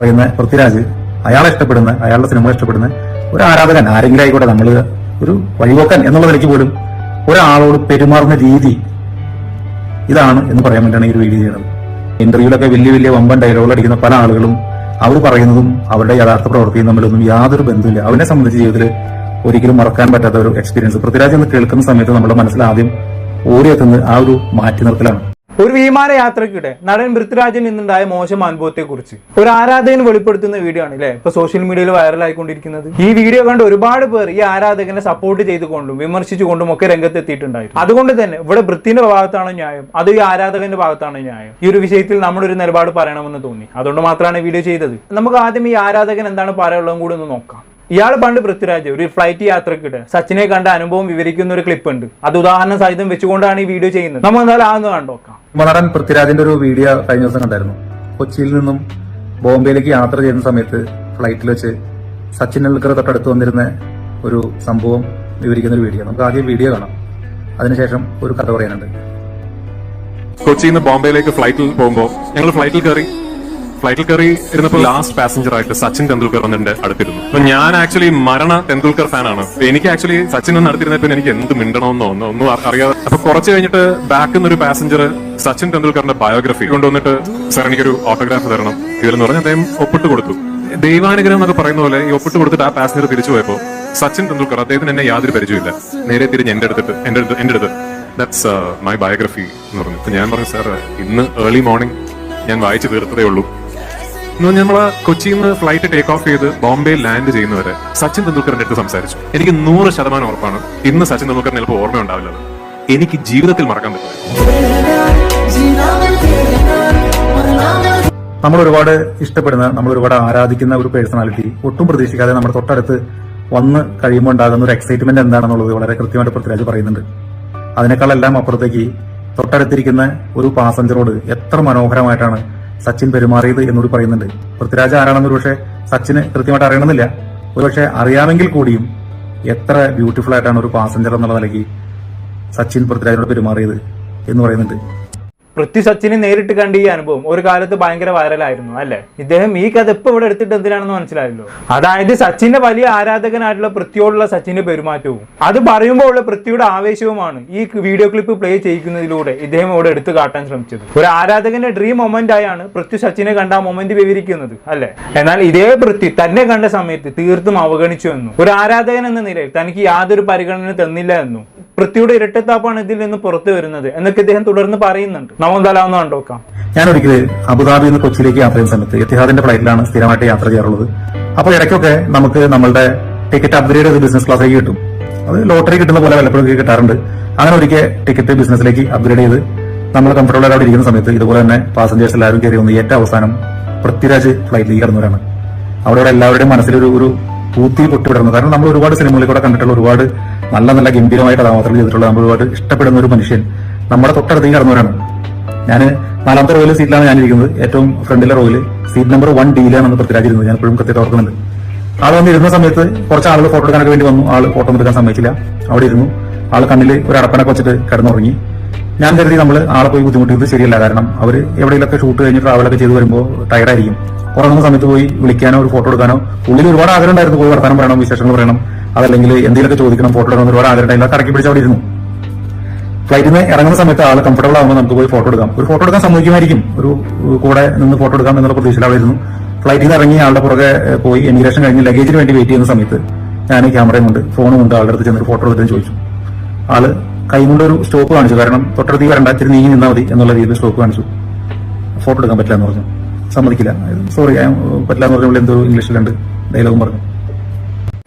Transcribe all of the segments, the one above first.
പറയുന്ന പൃഥ്വിരാജ് അയാളെ ഇഷ്ടപ്പെടുന്ന അയാളുടെ സിനിമ ഇഷ്ടപ്പെടുന്ന ഒരു ആരാധകൻ ആരെങ്കിലും ആയിക്കോട്ടെ നമ്മൾ ഒരു വഴിപോക്കൻ എന്നുള്ള നിലയ്ക്ക് പോലും ഒരാളോട് പെരുമാറുന്ന രീതി ഇതാണ് എന്ന് പറയാൻ വേണ്ടിയാണ് ഈ ഒരു വീഡിയോ ചെയ്യുന്നത് ഇന്റർവ്യൂലൊക്കെ വലിയ വലിയ വമ്പൻ ഡയലോഗുകൾ അടിക്കുന്ന പല ആളുകളും അവർ പറയുന്നതും അവരുടെ യഥാർത്ഥ പ്രവൃത്തിയും തമ്മിലൊന്നും യാതൊരു ബന്ധമില്ല അവനെ സംബന്ധിച്ച് ജീവിതത്തിൽ ഒരിക്കലും മറക്കാൻ പറ്റാത്ത ഒരു എക്സ്പീരിയൻസ് പൃഥ്വിരാജ് എന്ന് കേൾക്കുന്ന സമയത്ത് നമ്മുടെ മനസ്സിൽ ആദ്യം ഓടിയെത്തുന്നത് ആ ഒരു മാറ്റി നിർത്തലാണ്. ഒരു വിമാനയാത്രക്കിടെ നടൻ പൃഥ്വിരാജൻ നിന്നുണ്ടായ മോശം അനുഭവത്തെക്കുറിച്ച്. ഒരു ആരാധകൻ വെളിപ്പെടുത്തുന്ന വീഡിയോ ആണ് അല്ലെ ഇപ്പൊ സോഷ്യൽ മീഡിയയിൽ വൈറലായിക്കൊണ്ടിരിക്കുന്നത് ഈ വീഡിയോ കണ്ട് ഒരുപാട് പേർ ഈ ആരാധകനെ സപ്പോർട്ട് ചെയ്തുകൊണ്ടും വിമർശിച്ചുകൊണ്ടും ഒക്കെ രംഗത്തെത്തിയിട്ടുണ്ടായിരുന്നു. അതുകൊണ്ട് തന്നെ ഇവിടെ വൃത്തിന്റെ ഭാഗത്താണോ ന്യായം? അത് ഈ ആരാധകന്റെ ഭാഗത്താണോ ന്യായം? ഈ ഒരു വിഷയത്തിൽ നമ്മളൊരു നിലപാട് പറയണമെന്ന് തോന്നി. അതുകൊണ്ട് മാത്രമാണ് വീഡിയോ ചെയ്തത്. നമുക്ക് ആദ്യം ഈ ആരാധകൻ എന്താണ് പറയാനുള്ളതും കൂടി ഒന്ന് നോക്കാം. ഇയാൾ പണ്ട് പൃഥ്വിരാജ് ഒരു ഫ്ലൈറ്റ് യാത്രക്കിടെ സച്ചിനെ കണ്ട അനുഭവം വിവരിക്കുന്ന ഒരു ക്ലിപ്പ് ഉണ്ട്. അത് ഉദാഹരണം സഹിതം വെച്ചുകൊണ്ടാണ് ഈ വീഡിയോ ചെയ്യുന്നത്. നമ്മൾ എന്തായാലും ആന്ന് കണ്ടോക്കാം നടൻ പൃഥ്വിരാജിന്റെ ഒരു വീഡിയോ കഴിഞ്ഞ ദിവസം കണ്ടായിരുന്നു. കൊച്ചിയിൽ നിന്നും ബോംബെയിലേക്ക് യാത്ര ചെയ്യുന്ന സമയത്ത് ഫ്ലൈറ്റിൽ വെച്ച് സച്ചിൻ ടെണ്ടുൽക്കർ തൊട്ടടുത്ത് വന്നിരുന്ന ഒരു സംഭവം വിവരിക്കുന്ന ഒരു വീഡിയോ നമുക്ക് ആദ്യം വീഡിയോ കാണാം. അതിനുശേഷം ഒരു കഥ പറയാനുണ്ട്. കൊച്ചിയിൽ നിന്ന് ബോംബെയിലേക്ക് ഫ്ലൈറ്റിൽ പോകുമ്പോൾ ഞങ്ങൾ ഫ്ലൈറ്റിൽ കയറി ഫ്ലൈറ്റിൽ കയറി ഇരുന്നപ്പോൾ ലാസ്റ്റ് പാസഞ്ചർ ആയിട്ട് സച്ചിൻ തെണ്ടുൽക്കർ വന്നിട്ട് അടുത്തിരുന്നു. അപ്പൊ ഞാൻ ആക്ച്വലി മരണ തെണ്ടുൽക്കർ ഫാനാണ്. എനിക്ക് ആക്ച്വലി സച്ചിൻ ഒന്ന് അടുത്തിരുന്നപ്പോൾ എനിക്ക് എന്ത് മിണ്ടണമെന്നോ ഒന്നും ഒന്നും അറിയാതെ അപ്പൊ കുറച്ച് കഴിഞ്ഞിട്ട് ബാക്കിൽ നിന്നൊരു പാസഞ്ചർ സച്ചിൻ തെണ്ടുൽക്കറിന്റെ ബയോഗ്രഫി കൊണ്ടുവന്നിട്ട് സാർ എനിക്കൊരു ഓട്ടോഗ്രാഫ് തരണം. ഇതിലെന്ന് പറഞ്ഞ് അദ്ദേഹം ഒപ്പിട്ട് കൊടുത്തു. ദൈവാനുഗ്രഹം എന്നൊക്കെ പറയുന്ന പോലെ ഈ ഒപ്പിട്ട് കൊടുത്തിട്ട് ആ പാസഞ്ചർ തിരിച്ചു പോയപ്പോ സച്ചിൻ തെണ്ടുൽക്കർ അദ്ദേഹത്തിന് എന്നെ യാതൊരു പരിചയമില്ല നേരെ തിരിഞ്ഞ് എന്റെ അടുത്തിട്ട് എന്റെ അടുത്ത് എന്റെ അടുത്ത് ദാറ്റ്സ് മൈ ബയോഗ്രഫി എന്ന് പറഞ്ഞു. ഞാൻ പറഞ്ഞു സാർ ഇന്ന് ഏർലി മോർണിംഗ് ഞാൻ വായിച്ചു തീർത്തതേ ഉള്ളൂ. നമ്മൾ കൊച്ചിയിൽ നിന്ന് ഫ്ലൈറ്റ് ടേക്ക് ഓഫ് ചെയ്ത് ബോംബെ ലാൻഡ് ചെയ്യുന്നവരെ സച്ചിൻ തെണ്ടുൽക്കറിന്റെ അടുത്ത് സംസാരിച്ചു. എനിക്ക് നൂറ് ശതമാനം ഉറപ്പാണ് ഇന്ന് സച്ചിൻ തെണ്ടുൽക്കറിന് ചിലപ്പോൾ ഓർമ്മയുണ്ടാവില്ല അത്. എനിക്ക് ജീവിതത്തിൽ മറക്കാൻ പറ്റില്ല. നമ്മൾ ഒരുപാട് ഇഷ്ടപ്പെടുന്ന നമ്മൾ ഒരുപാട് ആരാധിക്കുന്ന ഒരു പേഴ്സണാലിറ്റി ഒട്ടും പ്രതീക്ഷിക്കാതെ നമ്മുടെ തൊട്ടടുത്ത് വന്ന് കഴിയുമ്പോൾ ഉണ്ടാകുന്ന ഒരു എക്സൈറ്റ്മെന്റ് എന്താണെന്നുള്ളത് വളരെ കൃത്യമായിട്ട് പൃഥ്വിരാജ് പറയുന്നുണ്ട്. അതിനേക്കാളെല്ലാം അപ്പുറത്തേക്ക് തൊട്ടടുത്തിരിക്കുന്ന ഒരു പാസഞ്ചറോട് എത്ര മനോഹരമായിട്ടാണ് സച്ചിൻ പെരുമാറിയത് എന്നോട് പറയുന്നുണ്ട്. പൃഥ്വിരാജ് ആരാണെന്ന് ഒരുപക്ഷെ സച്ചിന് കൃത്യമായിട്ട് അറിയണമെന്നില്ല. ഒരുപക്ഷെ അറിയാമെങ്കിൽ കൂടിയും എത്ര ബ്യൂട്ടിഫുൾ ആയിട്ടാണ് ഒരു പാസഞ്ചർ എന്നുള്ള നിലയ്ക്ക് സച്ചിൻ പൃഥ്വിരാജിനോട് പെരുമാറിയത് എന്ന് പറയുന്നുണ്ട്. പൃഥ്വി സച്ചിനെ നേരിട്ട് കണ്ട ഈ അനുഭവം ഒരു കാലത്ത് ഭയങ്കര വൈറലായിരുന്നു അല്ലെ? ഇദ്ദേഹം ഈ കഥ ഇപ്പൊ ഇവിടെ എടുത്തിട്ട് എന്തിനാണെന്ന് മനസ്സിലായല്ലോ? അതായത് സച്ചിന്റെ വലിയ ആരാധകനായിട്ടുള്ള പൃഥ്വിയോടുള്ള സച്ചിന്റെ പെരുമാറ്റവും. അത് പറയുമ്പോൾ ഉള്ള പൃഥ്വിയുടെ ആവേശവുമാണ് ഈ വീഡിയോ ക്ലിപ്പ് പ്ലേ ചെയ്യിക്കുന്നതിലൂടെ ഇദ്ദേഹം ഇവിടെ എടുത്തു കാട്ടാൻ ശ്രമിച്ചത്. ഒരു ആരാധകന്റെ ഡ്രീം മൊമെന്റ് ആയാണ് പൃഥ്വി സച്ചിനെ കണ്ട ആ മൊമെന്റ് വിവരിക്കുന്നത് അല്ലെ? എന്നാൽ ഇതേ പൃഥ്വി തന്നെ കണ്ട സമയത്ത് തീർത്തും അവഗണിച്ചു എന്നും ഒരു ആരാധകൻ എന്ന നിലയിൽ തനിക്ക് യാതൊരു പരിഗണന തന്നില്ല എന്നും പൃഥ്വിയുടെ ഇരട്ടത്താപ്പാണ് ഇതിൽ നിന്ന് പുറത്തു വരുന്നത് എന്നൊക്കെ ഇദ്ദേഹം തുടർന്ന് പറയുന്നുണ്ട്. എന്തായാലും ഒന്ന് കണ്ടോക്കാം ഞാൻ ഒരിക്കൽ അബുദാബിയിൽ നിന്ന് കൊച്ചിയിലേക്ക് യാത്ര ചെയ്യുന്ന സമയത്ത് എത്തിഹാദിന്റെ ഫ്ലൈറ്റിലാണ് സ്ഥിരമായിട്ട് യാത്ര ചെയ്യാറുള്ളത്. അപ്പോൾ ഇടയ്ക്കൊക്കെ നമുക്ക് നമ്മളുടെ ടിക്കറ്റ് അപ്ഗ്രേഡ് ചെയ്ത് ബിസിനസ് ക്ലാസ്സിലേക്ക് കിട്ടും. അത് ലോട്ടറി കിട്ടുന്ന പോലെ വല്ലപ്പോഴും കിട്ടാറുണ്ട്. അങ്ങനെ ഒരിക്കൽ ടിക്കറ്റ് ബിസിനസ്സിലേക്ക് അപ്ഗ്രേഡ് ചെയ്ത് നമ്മൾ കംഫർട്ടബിൾ അവിടെ ഇരിക്കുന്ന സമയത്ത് ഇതുപോലെ തന്നെ പാസഞ്ചേഴ്സ് എല്ലാവരും കയറി വന്ന് ഏറ്റവും അവസാനം പൃഥ്വിരാജ് ഫ്ലൈറ്റിലേക്ക് കടന്നവരാണ്. അവിടെ എല്ലാവരുടെയും മനസ്സിലൊരു ഒരു പൂത്തി പൊട്ടിവിടുന്നു കാരണം നമ്മൾ ഒരുപാട് സിനിമകളിൽ കൂടെ കണ്ടിട്ടുള്ള ഒരുപാട് നല്ല നല്ല ഗംഭീരമായ കഥാപാത്രങ്ങൾ ചെയ്തിട്ടുള്ള നമ്മൾ ഒരുപാട് ഇഷ്ടപ്പെടുന്ന ഒരു മനുഷ്യൻ നമ്മുടെ തൊട്ടടുത്തേക്ക് കടന്നവരാണ്. ഞാൻ നാലാമത്തെ റോയിൽ സീറ്റിലാണ് ഞാൻ ഇരിക്കുന്നത് ഏറ്റവും ഫ്രണ്ടിലെ റോയിൽ സീറ്റ് നമ്പർ വൺ ഡിയിലാണ് പൃഥ്വിരാജിരുന്നത്. ഞാൻ എപ്പോഴും കൃത്യമായിട്ട് ഓർക്കുന്നുണ്ട്. ആൾ വന്നിരുന്ന സമയത്ത് കുറച്ച് ആളുകൾ ഫോട്ടോ എടുക്കാനൊക്കെ വേണ്ടി വന്നു. ആൾ ഫോട്ടോ എടുക്കാൻ സമ്മതിച്ചില്ല. അവിടെ ഇരുന്നു. ആൾ കണ്ണിൽ ഒരു അടപ്പനൊക്കെ വെച്ചിട്ട് കിടന്നുറങ്ങി. ഞാൻ കരുതി നമ്മൾ ആളെ പോയി ബുദ്ധിമുട്ടിയത് ശരിയല്ല. കാരണം അവർ എവിടെയെങ്കിലൊക്കെ ഷൂട്ട് കഴിഞ്ഞ് ട്രാവലൊക്കെ ചെയ്ത് വരുമ്പോൾ ടയർഡായിരിക്കും ഉറങ്ങുന്ന സമയത്ത് പോയി വിളിക്കാനോ ഒരു ഫോട്ടോ എടുക്കാനോ ഉള്ളിൽ ഒരുപാട് ആഗ്രഹം ഉണ്ടായിരുന്നു. പോയി വർത്താനം പറയണം വിശേഷങ്ങൾ പറയണം. അതല്ലെങ്കിൽ എന്തെങ്കിലുമൊക്കെ ചോദിക്കണം ഫോട്ടോ എടുക്കണം ഒരുപാട് ആഗ്രഹം ഉണ്ടായില്ല കടക്കി പിടിച്ച് അവിടെ ഇരുന്നു. ഫ്ലൈറ്റിൽ നിന്ന് ഇറങ്ങുന്ന സമയത്ത് ആൾ കംഫർട്ടബിൾ ആകുമ്പോൾ നമുക്ക് പോയി ഫോട്ടോ എടുക്കാം. ഒരു ഫോട്ടോ എടുക്കാൻ സമ്മതിക്കുമായിരിക്കും. ഒരു കൂടെ നിന്ന് ഫോട്ടോ എടുക്കാം എന്നുള്ള പ്രതീക്ഷയിലായിരുന്നു ഫ്ലൈറ്റിൽ നിന്ന് ഇറങ്ങി ആളുടെ പുറകെ പോയി എമിഗ്രേഷൻ കഴിഞ്ഞ് ലഗേജിന് വേണ്ടി വെയിറ്റ് ചെയ്യുന്ന സമയത്ത് ഞാൻ ക്യാമറയും കൊണ്ട് ഫോണും കൊണ്ട് ആളുടെ അടുത്ത് ചെന്നൊരു ഫോട്ടോ എടുത്തിട്ട് ചോദിച്ചു. ആൾ കൈ കൊണ്ട് ഒരു സ്റ്റോപ്പ് കാണിച്ചു. കാരണം തൊട്ടടുത്ത് വരണ്ട ഇത്തിരി നീങ്ങി നിന്നാൽ മതി എന്നുള്ള രീതിയിൽ സ്റ്റോപ്പ് കാണിച്ചു. ഫോട്ടോ എടുക്കാൻ പറ്റില്ല എന്ന് പറഞ്ഞു. സമ്മതിക്കില്ല. സോറി പറ്റില്ല എന്ന് പറഞ്ഞ എന്തോ ഇംഗ്ലീഷിലുണ്ട് ഡയലോഗും പറഞ്ഞു.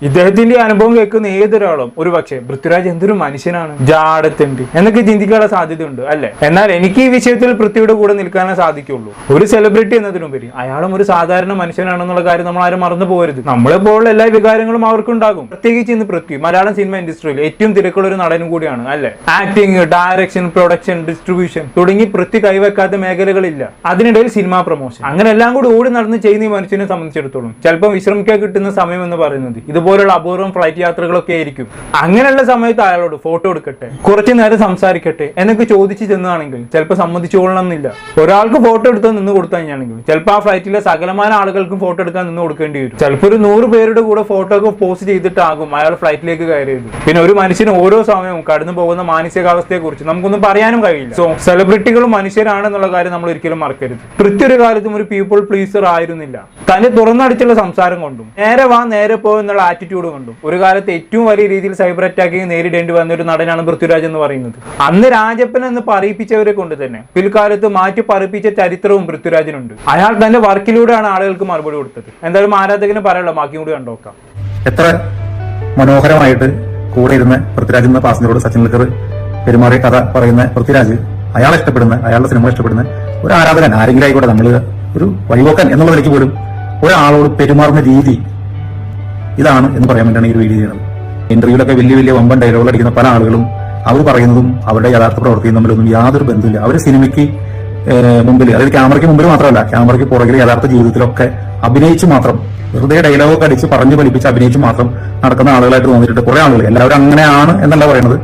ഇദ്ദേഹത്തിന്റെ അനുഭവം കേൾക്കുന്ന ഏതൊരാളും ഒരു പക്ഷേ പൃഥ്വിരാജ് എന്തൊരു മനുഷ്യനാണ്? ജാടത്തുണ്ട് എന്നൊക്കെ ചിന്തിക്കാനുള്ള സാധ്യതയുണ്ട് അല്ലെ? എന്നാൽ എനിക്ക് ഈ വിഷയത്തിൽ പൃഥ്വിയുടെ കൂടെ നിൽക്കാനേ സാധിക്കുള്ളൂ. ഒരു സെലിബ്രിറ്റി എന്നതിനുപരി അയാളും ഒരു സാധാരണ മനുഷ്യനാണെന്നുള്ള കാര്യം നമ്മൾ ആരും മറന്നു പോകരുത്. നമ്മളെപ്പോലുള്ള എല്ലാ വികാരങ്ങളും അവർക്കുണ്ടാകും. പ്രത്യേകിച്ച് ഇന്ന് പൃഥ്വി മലയാളം സിനിമ ഇൻഡസ്ട്രിയിൽ ഏറ്റവും തിരക്കുള്ള ഒരു നടനും കൂടിയാണ് അല്ലെ? ആക്ടിങ് ഡയറക്ഷൻ പ്രൊഡക്ഷൻ ഡിസ്ട്രിബ്യൂഷൻ തുടങ്ങി പൃഥ്വി കൈവെക്കാത്ത മേഖലകളില്ല. അതിനിടയിൽ സിനിമാ പ്രൊമോഷൻ അങ്ങനെ എല്ലാം കൂടി ഓടി നടന്ന് ചെയ്യുന്ന ഈ മനുഷ്യനെ സംബന്ധിച്ചിടത്തോളം ചിലപ്പോൾ വിശ്രമിക്കാൻ കിട്ടുന്ന സമയം എന്ന് പറയുന്നത് ഇതുപോലെ ഇതുപോലുള്ള അപൂർവം ഫ്ലൈറ്റ് യാത്രകളൊക്കെ ആയിരിക്കും. അങ്ങനെയുള്ള സമയത്ത് അയാളോട് ഫോട്ടോ എടുക്കട്ടെ കുറച്ച് നേരം സംസാരിക്കട്ടെ എന്നൊക്കെ ചോദിച്ചു ചെന്നാണെങ്കിൽ ചിലപ്പോൾ സമ്മതിച്ചുകൊള്ളണമെന്നില്ല ഒരാൾക്ക് ഫോട്ടോ എടുത്ത് നിന്ന് കൊടുത്തു കഴിഞ്ഞാണെങ്കിൽ ചിലപ്പോൾ ആ ഫ്ലൈറ്റിലെ സകലമാന ആളുകൾക്കും ഫോട്ടോ എടുക്കാൻ നിന്ന് കൊടുക്കേണ്ടി വരും. ചിലപ്പോൾ ഒരു നൂറ് പേരുടെ കൂടെ ഫോട്ടോ ഒക്കെ പോസ്റ്റ് ചെയ്തിട്ടാകും അയാൾ ഫ്ലൈറ്റിലേക്ക് കയറിയത്. പിന്നെ ഒരു മനുഷ്യന് ഓരോ സമയവും കടന്നു പോകുന്ന മാനസികാവസ്ഥയെ കുറിച്ച് നമുക്കൊന്നും പറയാനും കഴിയില്ല. സോ സെലിബ്രിറ്റികളും മനുഷ്യരാണെന്നുള്ള കാര്യം നമ്മൾ ഒരിക്കലും മറക്കരുത്. ഒരു കാലത്തും ഒരു പീപ്പിൾ പ്ലീസർ ആയിരുന്നില്ല. തന്നെ തുറന്നടിച്ചുള്ള സംസാരം കൊണ്ടും നേരെ വാ നേരെ പോ എന്നുള്ള ആറ്റിറ്റ്യൂഡ് കൊണ്ടും. ഒരു കാലത്ത് ഏറ്റവും വലിയ രീതിയിൽ സൈബർ അറ്റാക്കിങ് നേരിടേണ്ടി വന്ന ഒരു നടനാണ് പൃഥ്വിരാജ് എന്ന് പറയുന്നത്. അന്ന് രാജപ്പൻ എന്ന് പറയിപ്പിച്ചവരെ കൊണ്ട് തന്നെ പിൽക്കാലത്ത് മാറ്റി പറയിപ്പിച്ച ചരിത്രവും പൃഥ്വിരാജിനുണ്ട്. അയാൾ തന്റെ വർക്കിലൂടെയാണ് ആളുകൾക്ക് മറുപടി കൊടുത്തത്. എന്തായാലും ആരാധകന് പറയാനുള്ള ബാക്കി കൂടി കണ്ടോക്കാം എത്ര മനോഹരമായിട്ട് കൂടെ ഇരുന്ന് പൃഥ്വിരാജ് എന്ന പാസഞ്ചറോട് സച്ചിൻ ലക്കർ പെരുമാറിയ കഥ പറയുന്ന പൃഥ്വിരാജ് അയാളെ ഇഷ്ടപ്പെടുന്ന അയാളുടെ സിനിമ ഇഷ്ടപ്പെടുന്ന ഒരു ആരാധകൻ ആരെങ്കിലും ആയിക്കോട്ടെ നമ്മൾ ഒരു വഴിപോക്കൻ എന്നുള്ള നിലയ്ക്ക് പോലും ഒരാളോട് പെരുമാറുന്ന രീതി ഇതാണ് എന്ന് പറയാൻ വേണ്ടിയാണ് ഈ ഒരു വീഡിയോ ചെയ്യുന്നത് ഇന്റർവ്യൂലൊക്കെ വലിയ വലിയ വമ്പൻ ഡയലോഗ് അടിക്കുന്ന പല ആളുകളും അവർ പറയുന്നതും അവരുടെ യഥാർത്ഥ പ്രവർത്തിയും തമ്മിലൊന്നും യാതൊരു ബന്ധമില്ല അവർ സിനിമയ്ക്ക് മുമ്പിൽ അതായത് ക്യാമറയ്ക്ക് മുമ്പിൽ മാത്രമല്ല ക്യാമറയ്ക്ക് പുറകിൽ യഥാർത്ഥ ജീവിതത്തിലൊക്കെ അഭിനയിച്ച് മാത്രം വെറുതെ ഡയലോഗ് അടിച്ച് പറഞ്ഞു പഠിപ്പിച്ച് അഭിനയിച്ച് മാത്രം നടക്കുന്ന ആളുകളായിട്ട് തോന്നിയിട്ടുണ്ട് കുറെ ആളുകൾ എല്ലാവരും അങ്ങനെയാണ് എന്നല്ല പറയുന്നത്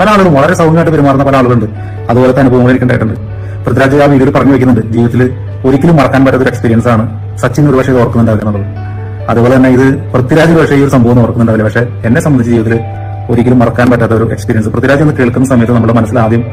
പല ആളുകളും വളരെ സൗമ്യമായിട്ട് പെരുമാറുന്ന പല ആളുകളുണ്ട്. അതുപോലത്തെ അനുഭവങ്ങൾ എനിക്കുണ്ടായിട്ടുണ്ട് പൃഥ്വിരാജ് ആ വീഡിയോയിൽ പറഞ്ഞു വെക്കുന്നുണ്ട് ജീവിതത്തിൽ ഒരിക്കലും മറക്കാൻ പറ്റാത്ത ഒരു എക്സ്പീരിയൻസ് ആണ് സച്ചിൻ ഒരുപക്ഷെ ഓർക്കുന്നുണ്ടാവില്ല അതുപോലെ തന്നെ ഇത് പൃഥ്വിരാജ് പക്ഷേ ഈ ഒരു സംഭവം ഓർക്കുന്നുണ്ടാവില്ല. പക്ഷെ എന്നെ സംബന്ധിച്ച് ജീവിതത്തിൽ ഒരിക്കലും മറക്കാൻ പറ്റാത്ത ഒരു എക്സ്പീരിയൻസ് പൃഥ്വിരാജ് എന്ന് കേൾക്കുന്ന സമയത്ത് നമ്മുടെ മനസ്സിൽ ആദ്യം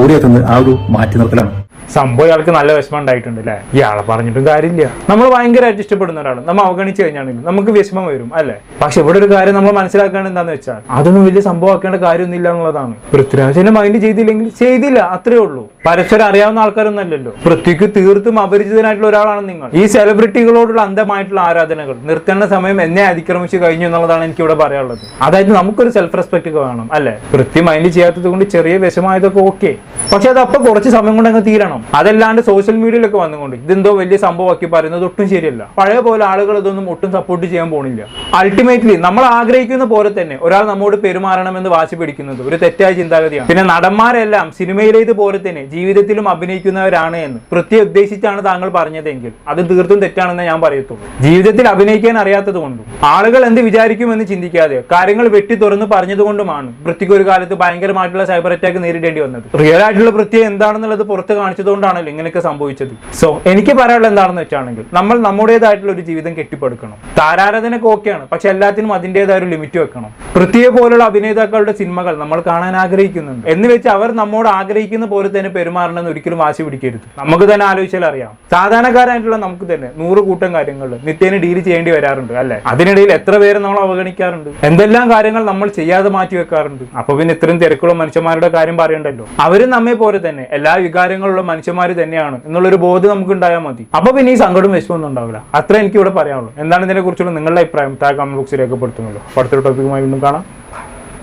ഓടിയെത്തുന്നത് ആ ഒരു മാറ്റി നിർത്തലാണ്. സംഭവം ഇയാൾക്ക് നല്ല വിഷമം ഉണ്ടായിട്ടുണ്ട് അല്ലേ? ഇയാളെ പറഞ്ഞിട്ടും കാര്യമില്ല. നമ്മൾ ഭയങ്കരമായിട്ട് ഇഷ്ടപ്പെടുന്ന ഒരാൾ നമ്മൾ അവഗണിച്ച് കഴിഞ്ഞാണെങ്കിൽ നമുക്ക് വിഷമം വരും അല്ലേ? പക്ഷെ ഇവിടെ ഒരു കാര്യം നമ്മൾ മനസ്സിലാക്കേണ്ടത് എന്താണെന്ന് വെച്ചാൽ അതൊന്നും വലിയ സംഭവമാക്കേണ്ട കാര്യമൊന്നുമില്ല എന്നുള്ളതാണ്. പൃഥ്വിരാജിനെ മൈൻഡ് ചെയ്തില്ലെങ്കിൽ ചെയ്തില്ല അത്രേ ഉള്ളൂ. പരസ്പരം അറിയാവുന്ന ആൾക്കാരൊന്നും അല്ലല്ലോ പൃഥ്വിക്ക് തീർത്തും അപരിചിതനായിട്ടുള്ള ഒരാളാണ് നിങ്ങൾ. ഈ സെലിബ്രിറ്റികളോടുള്ള അന്ധമായിട്ടുള്ള ആരാധനകൾ നിർത്തേണ്ട സമയം എന്നെ അതിക്രമിച്ചു കഴിഞ്ഞു എന്നുള്ളതാണ് എനിക്ക് ഇവിടെ പറയാനുള്ളത്. അതായത് നമുക്കൊരു സെൽഫ് റെസ്പെക്ട് വേണം അല്ലെ? പൃഥ്വി മൈൻഡ് ചെയ്യാത്തത് കൊണ്ട് ചെറിയ വിഷമായതൊക്കെ ഓക്കെ പക്ഷെ അത് അപ്പൊ കുറച്ച് സമയം കൊണ്ട് അങ്ങ് തീരണം. അതല്ലാണ്ട് സോഷ്യൽ മീഡിയയിലൊക്കെ വന്നുകൊണ്ട് ഇതെന്തോ വലിയ സംഭവമാക്കി പറയുന്നത് ഒട്ടും ശരിയല്ല. പഴയ പോലെ ആളുകൾ ഇതൊന്നും ഒട്ടും സപ്പോർട്ട് ചെയ്യാൻ പോണില്ല. അൾട്ടിമേറ്റ്ലി നമ്മൾ ആഗ്രഹിക്കുന്ന പോലെ തന്നെ ഒരാൾ നമ്മോട് പെരുമാറണമെന്ന് വാശി പിടിക്കുന്നത് ഒരു തെറ്റായ ചിന്താഗതിയാണ്. പിന്നെ നടന്മാരെല്ലാം സിനിമയിലേത് പോലെ തന്നെ ജീവിതത്തിലും അഭിനയിക്കുന്നവരാണ് എന്ന് പ്രത്യേക ഉദ്ദേശിച്ചാണ് താങ്കൾ പറഞ്ഞതെങ്കിൽ അത് തീർത്തും തെറ്റാണെന്ന് ഞാൻ പറയത്തുള്ളൂ. ജീവിതത്തിൽ അഭിനയിക്കാൻ അറിയാത്തത് കൊണ്ടും ആളുകൾ എന്ത് വിചാരിക്കുമെന്ന് ചിന്തിക്കാതെ കാര്യങ്ങൾ വെട്ടി തുറന്ന് പറഞ്ഞതുകൊണ്ടുമാണ് വൃത്തിക്ക് ഒരു കാലത്ത് ഭയങ്കരമായിട്ടുള്ള സൈബർ അറ്റാക്ക് നേരിടേണ്ടി വന്നത്. റിയൽ ആയിട്ടുള്ള പൃഥ്വി എന്താണെന്നുള്ളത് പുറത്ത് കാണിച്ചതുകൊണ്ടാണല്ലോ ഇങ്ങനെയൊക്കെ സംഭവിച്ചത്. സോ എനിക്ക് പറയാനുള്ളത് എന്താണെന്ന് വെച്ചാണെങ്കിൽ നമ്മൾ നമ്മുടേതായിട്ടുള്ള ഒരു ജീവിതം കെട്ടിപ്പടുക്കണം. താരാരാധനക്ക് ഓക്കെയാണ് പക്ഷെ എല്ലാത്തിനും അതിന്റെതായ ഒരു ലിമിറ്റ് വെക്കണം. പ്രത്യേക പോലുള്ള അഭിനേതാക്കളുടെ സിനിമകൾ നമ്മൾ കാണാൻ ആഗ്രഹിക്കുന്നുണ്ട്. എന്ന് വെച്ച് അവർ നമ്മോട് ആഗ്രഹിക്കുന്ന പോലെ തന്നെ പെരുമാറണമെന്ന് ഒരിക്കലും വാശി പിടിക്കരുത്. നമുക്ക് തന്നെ ആലോചിച്ചാൽ അറിയാം. സാധാരണക്കാരായിട്ടുള്ള നമുക്ക് തന്നെ നൂറ് കൂട്ടം കാര്യങ്ങൾ നിത്യേന ഡീൽ ചെയ്യേണ്ടി വരാറുണ്ട് അല്ലെ? അതിനിടയിൽ എത്ര പേര് നമ്മൾ അവഗണിക്കാറുണ്ട്? എന്തെല്ലാം കാര്യങ്ങൾ നമ്മൾ ചെയ്യാതെ മാറ്റി വെക്കാറുണ്ട്? അപ്പൊ പിന്നെ ഇത്രയും തിരക്കുള്ള മനുഷ്യന്മാരുടെ കാര്യം പറയണ്ടല്ലോ. അവരും നമ്മെ പോലെ തന്നെ എല്ലാ വികാരങ്ങളുള്ള മനുഷ്യന്മാർ തന്നെയാണ് എന്നുള്ളൊരു ബോധം നമുക്ക് ഉണ്ടായാൽ മതി. അപ്പൊ പിന്നെ ഈ സങ്കടം വിഷമൊന്നും ഉണ്ടാവില്ല. അത്ര എനിക്ക് ഇവിടെ പറയാനുള്ളൂ. എന്താണ് ഇതിനെ കുറിച്ചുള്ള നിങ്ങളുടെ അഭിപ്രായം? താഴെ കമന്റ് ബോക്സിൽ രേഖപ്പെടുത്തുന്നുള്ളൂ അടുത്തൊരു ടോപ്പിക്കുമായി വീണ്ടും കാണാം.